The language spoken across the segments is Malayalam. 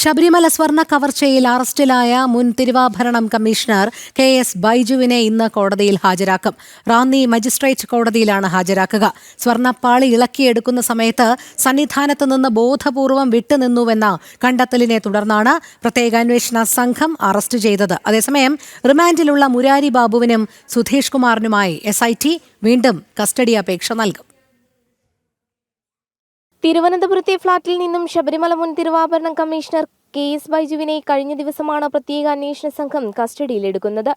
ശബരിമല സ്വർണ കവർച്ചയിൽ അറസ്റ്റിലായ മുൻ തിരുവാഭരണം കമ്മീഷണർ കെ എസ് ബൈജുവിനെ ഇന്ന് കോടതിയിൽ ഹാജരാക്കും. റാന്നി മജിസ്ട്രേറ്റ് കോടതിയിലാണ് ഹാജരാക്കുക. സ്വർണപ്പാളി ഇളക്കിയെടുക്കുന്ന സമയത്ത് സന്നിധാനത്ത് നിന്ന് ബോധപൂർവം വിട്ടുനിന്നുവെന്ന കണ്ടെത്തലിനെ തുടർന്നാണ് പ്രത്യേക അന്വേഷണ സംഘം അറസ്റ്റ് ചെയ്തത്. അതേസമയം റിമാൻഡിലുള്ള മുരാരി ബാബുവിനും സുധീഷ് കുമാറിനുമായി എസ് വീണ്ടും കസ്റ്റഡി അപേക്ഷ നൽകും. തിരുവനന്തപുരത്തെ ഫ്ളാറ്റിൽ നിന്നും ശബരിമല മുൻ തിരുവാഭരണം കമ്മീഷണർ കെ എസ് ബൈജുവിനെ കഴിഞ്ഞ ദിവസമാണ് പ്രത്യേക അന്വേഷണ സംഘം കസ്റ്റഡിയിലെടുക്കുന്നത്.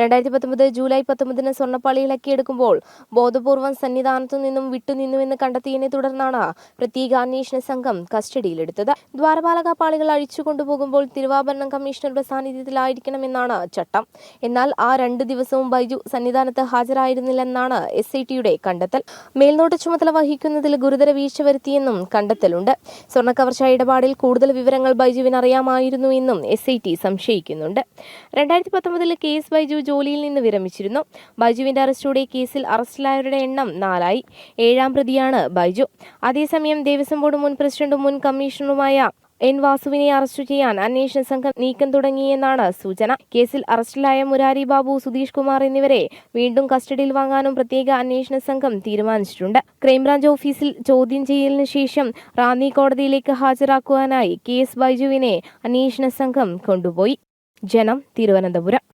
രണ്ടായിരത്തി പത്തൊമ്പത് ജൂലൈ പത്തൊമ്പതിന് സ്വർണപ്പാളി എടുക്കുമ്പോൾ ബോധപൂർവം സന്നിധാനത്തു നിന്നും വിട്ടുനിന്നുവെന്ന് കണ്ടെത്തിയതിനെ തുടർന്നാണ് പ്രത്യേക അന്വേഷണ സംഘം കസ്റ്റഡിയിലെടുത്തത്. ദ്വാരപാലക പാളികൾ അഴിച്ചുകൊണ്ടുപോകുമ്പോൾ തിരുവാഭരണം കമ്മീഷണറുടെ സാന്നിധ്യത്തിലായിരിക്കണമെന്നാണ് ചട്ടം. എന്നാൽ ആ രണ്ട് ദിവസവും ബൈജു സന്നിധാനത്ത് ഹാജരായിരുന്നില്ലെന്നാണ് എസ് ഐ ടിയുടെ കണ്ടെത്തൽ. മേൽനോട്ട ചുമതല വഹിക്കുന്നതിൽ ഗുരുതര വീഴ്ച വരുത്തിയെന്നും കണ്ടെത്തലുണ്ട്. സ്വർണക്കവർച്ച ഇടപാടിൽ കൂടുതൽ വിവരങ്ങൾ ബൈജുവിന് അറിയാമായിരുന്നു എന്നും എസ് ഐ ടി സംശയിക്കുന്നുണ്ട്. രണ്ടായിരത്തി പത്തൊമ്പതിൽ കേസ് ബൈജു ജോലിയിൽ നിന്ന് വിരമിച്ചിരുന്നു. ബൈജുവിന്റെ അറസ്റ്റോടെ കേസിൽ അറസ്റ്റിലായവരുടെ എണ്ണം നാലായി. ഏഴാം പ്രതിയാണ് ബൈജു. അതേസമയം ദേവസ്വം ബോർഡ് മുൻ പ്രസിഡന്റും മുൻ കമ്മീഷണറുമായ എൻ വാസുവിനെ അറസ്റ്റ് ചെയ്യാൻ അന്വേഷണ സംഘം നീക്കം തുടങ്ങിയെന്നാണ് സൂചന. കേസിൽ അറസ്റ്റിലായ മുരാരി ബാബു സുധീഷ് കുമാർ എന്നിവരെ വീണ്ടും കസ്റ്റഡിയിൽ വാങ്ങാനും പ്രത്യേക അന്വേഷണ സംഘം തീരുമാനിച്ചിട്ടുണ്ട്. ക്രൈംബ്രാഞ്ച് ഓഫീസിൽ ചോദ്യം ചെയ്യലിന് ശേഷം റാന്നി കോടതിയിലേക്ക് ഹാജരാക്കുവാനായി കെ എസ് ബൈജുവിനെ അന്വേഷണ സംഘം കൊണ്ടുപോയി. ജനം തിരുവനന്തപുരം.